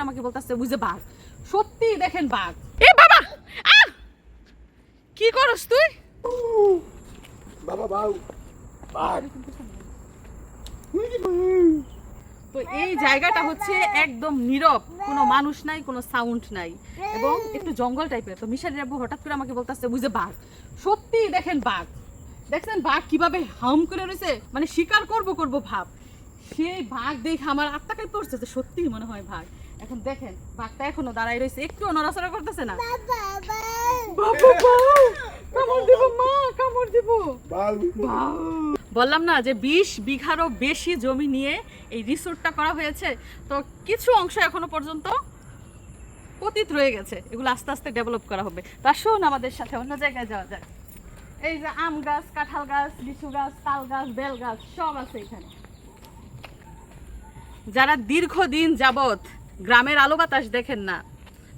করে আমাকে বলতেছে বুঝে বাঘ। সত্যি দেখেন বাঘ। এ বাবা! কি করস তুই? বাবা বাউ। বাঘ। তো এই জায়গাটা হচ্ছে একদম নীরব। কোনো মানুষ নাই কোনো সাউন্ড নাই। এবং একটু জঙ্গল টাইপের তো মিশারি আব্বু হঠাৎ করে আমাকে বলতেছে বুঝে বাঘ। সত্যি দেখেন বাঘ। দেখছেন বাঘ কীভাবে হাম করে রয়েছে? মানে শিকার করব করব ভাব। সেই বাঘ দেখে আমার আত্মাকে পড়ছে যে সত্যিই মনে হয় বাঘ। এখন দেখেন, বাঘটা এখনও দাঁড়াই রয়েছে একটু নড়াচড়া করতেছে না। বললাম না যে বিশ বিঘারও বেশি জমি নিয়ে এই রিসোর্টটা করা হয়েছে। তো কিছু অংশ এখনও পর্যন্ত পতিত রয়ে গেছে। এগুলো আস্তে আস্তে ডেভেলপ করা হবে। তো আসুন আমাদের সাথে অন্য জায়গায় যাওয়া যায় এই যে আম গাছ, কাঁঠাল গাছ, লিচু গাছ, তাল গাছ, বেল গাছ, সব আছে এখানে। যারা দীর্ঘদিন যাবত গ্রামের আলো বাতাস দেখেন না।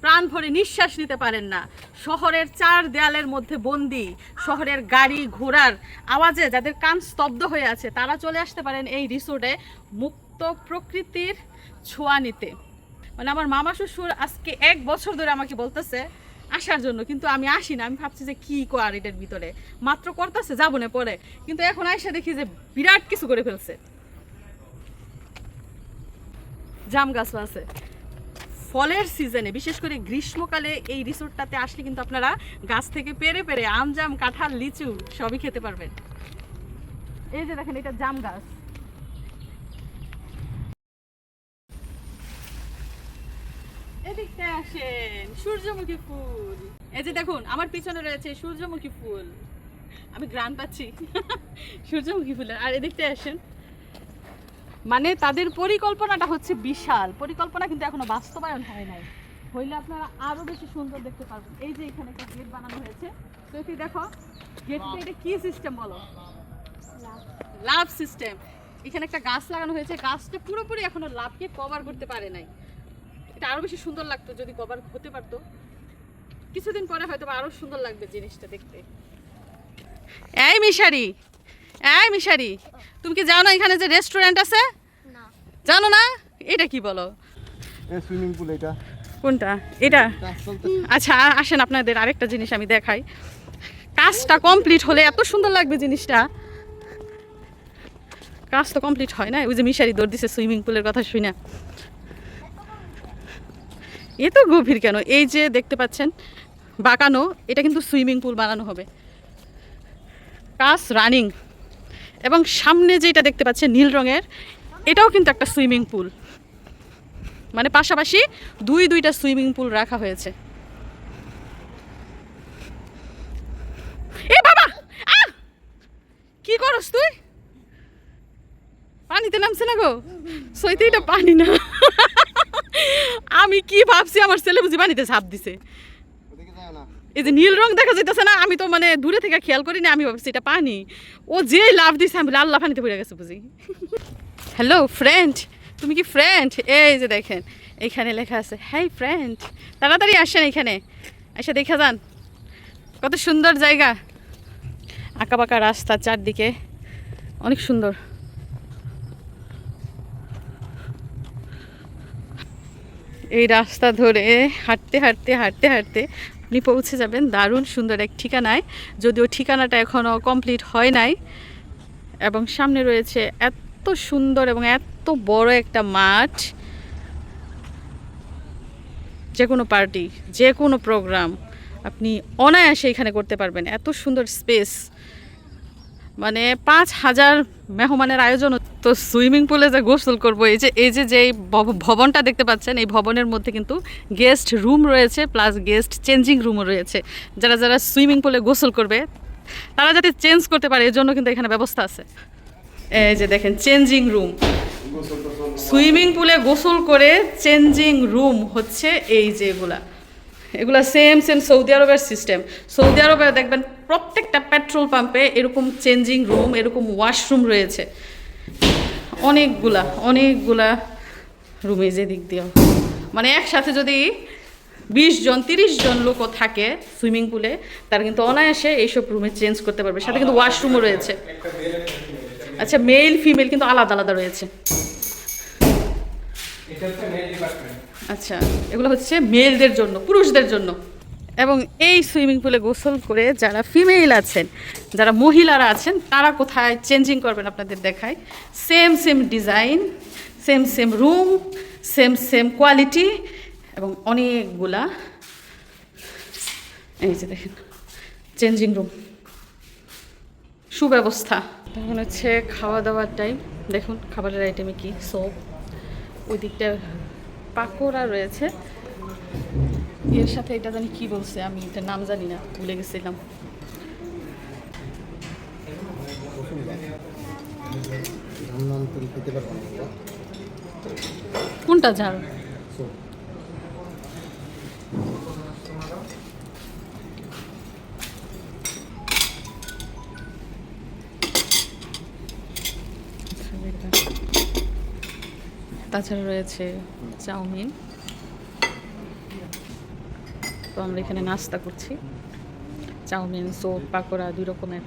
প্রাণ ভরে নিঃশ্বাস নিতে পারেন না। শহরের চার দেয়ালের মধ্যে বন্দি, শহরের গাড়ি ঘোড়ার আওয়াজে যাদের কান স্তব্ধ হয়ে আছে, তারা চলে আসতে পারেন এই রিসোর্টে মুক্ত প্রকৃতির ছোঁয়া নিতে। মানে আমার মামা শ্বশুর আজকে এক বছর ধরে আমাকে বলতেছে, আসার জন্য। কিন্তু আমি আসি না। আমি ভাবছি যে কি কর এটার ভিতরে। মাত্র করতেছে, যাব না পরে। কিন্তু এখন আইসা দেখি যে বিরাট কিছু করে ফেলছে। জাম গাছও আছে। ফলের সিজনে, বিশেষ করে গ্রীষ্মকালে এই রিসোর্টটাতে আসলে কিন্তু আপনারা গাছ থেকে পেরে পেরে আম, জাম, কাঁঠাল, লিচু সবই খেতে পারবেন। এই যে দেখেন, এটা জাম গাছ। আসেন, সূর্যমুখী ফুল। এই যে দেখুন, আমার পিছনে রয়েছে সূর্যমুখী ফুল। আমি গ্রান পাচ্ছি। সূর্যমুখী ফুলের, আর এদিকটা আসেন। মানে তাদের পরিকল্পনাটা হচ্ছে বিশাল। পরিকল্পনা কিন্তু এখনও বাস্তবায়ন হয় নাই। হইলে আপনারা আরও বেশি সুন্দর দেখতে পারবেন। এই যে এখানে একটা গেট বানানো হয়েছে। তো এটি দেখো গেটটা এটা কি সিস্টেম বলো? লাভ সিস্টেম এখানে একটা গাছ লাগানো হয়েছে। গাছটা পুরোপুরি এখনও লাভকে কভার করতে পারে নাই। এটা আরও বেশি সুন্দর লাগতো যদি কভার হতে পারতো। কিছুদিন পরে হয়তো বা আরও সুন্দর লাগবে জিনিসটা দেখতে। এই মিশারি এই মিশারি তুমি কি জানো এখানে যে রেস্টুরেন্ট আছে? না। জানো না? এটা কি বলো? সুইমিং পুল এটা। কোনটা? এটা? আচ্ছা আসেন আপনাদের আরেকটা জিনিস আমি দেখাই। কাজটা কমপ্লিট হলে এত সুন্দর লাগবে জিনিসটা। কাজ তো কমপ্লিট হয় না? ওই যে মিশারি দৌড় দিছে সুইমিং পুলের কথা শুই না এ তো গভীর কেন? এই যে দেখতে পাচ্ছেন বাঁকানো এটা কিন্তু সুইমিং পুল বানানো হবে। কাজ রানিং এবং সামনে যেটা দেখতে পাচ্ছেন নীল রঙের, এটাও কিন্তু একটা সুইমিং পুল। মানে পাশাপাশি দুই দুইটা সুইমিং পুল রাখা হয়েছে। এ বাবা! কি করস তুই? পানিতে নামছে না গো? সইতে এটা পানি না। আমি কি ভাবছি, আমার ছেলে বুঝি পানিতে ঝাঁপ দিছে। এই যে নীল রং দেখা যাইতেছে না আমি তো মানে দূরে থেকে খেয়াল করি না আমি ভাবছি এটা পানি। ও যে লাভ দিছে আমি বলি, আল্লাহ পানিতে পড়ে গেছে বুঝি। হ্যালো ফ্রেন্ড তুমি কি ফ্রেন্ড? এই যে দেখেন এইখানে লেখা আছে হ্যাঁ ফ্রেন্ড তাড়াতাড়ি আসেন এখানে এসে দেখা যান। কত সুন্দর জায়গা। আঁকা বাঁকা রাস্তা চারদিকে অনেক সুন্দর। এই রাস্তা ধরে হাঁটতে হাঁটতে হাঁটতে হাঁটতে আপনি পৌঁছে যাবেন। দারুণ সুন্দর এক ঠিকানায়। যদিও ঠিকানাটা এখনও কমপ্লিট হয় নাই। এবং সামনে রয়েছে এত সুন্দর এবং এত বড় একটা মাঠ। যে কোনো পার্টি যে কোনো প্রোগ্রাম আপনি অনায়াসে এখানে করতে পারবেন। এত সুন্দর স্পেস মানে পাঁচ হাজার মেহমানের আয়োজন তো সুইমিং পুলে যে গোসল করব, এই যে এই যে যেই ভব- ভবনটা দেখতে পাচ্ছেন, এই ভবনের মধ্যে কিন্তু গেস্ট রুম রয়েছে, প্লাস গেস্ট চেঞ্জিং রুমও রয়েছে। যারা যারা সুইমিং পুলে গোসল করবে, তারা যাতে চেঞ্জ করতে পারে, এর জন্য কিন্তু এখানে ব্যবস্থা আছে। এই যে দেখেন, চেঞ্জিং রুম। সুইমিং পুলে গোসল করে চেঞ্জিং রুম হচ্ছে এই যে এগুলা। এগুলা সেম সেম সৌদি আরবের সিস্টেম। সৌদি আরবে দেখবেন প্রত্যেকটা পেট্রোল পাম্পে এরকম চেঞ্জিং রুম, এরকম ওয়াশরুম রয়েছে। অনেকগুলা অনেকগুলা রুমে যে দিক দিয়েও। মানে একসাথে যদি বিশ জন, তিরিশ জন লোকও থাকে সুইমিং পুলে তারা কিন্তু অনায়াসে এইসব রুমে চেঞ্জ করতে পারবে। সাথে কিন্তু ওয়াশরুমও রয়েছে। আচ্ছা মেল ফিমেল কিন্তু আলাদা আলাদা রয়েছে। আচ্ছা এগুলো হচ্ছে মেলদের জন্য, পুরুষদের জন্য। এবং এই সুইমিং পুলে গোসল করে যারা ফিমেল আছেন, যারা মহিলারা আছেন, তারা কোথায় চেঞ্জিং করবেন আপনাদের দেখায়। Same same design same same room same same quality এবং অনেকগুলা এই যে দেখেন, চেঞ্জিং রুম। সুব্যবস্থা। এখন হচ্ছে খাওয়া দাওয়ার টাইম দেখুন, খাবারের আইটেমে কি সোপ ওই দিকটা পাকোড়া রয়েছে। এর সাথে এটা জানি কি বলছে, আমি এটার নাম জানি না, ভুলে গেছিলাম। কোনটা ঝাল? তাছাড়া রয়েছে চাউমিন। আমরা এখানে নাস্তা করছি। চাউমিন সোপ পাকোড়া দুই রকমের।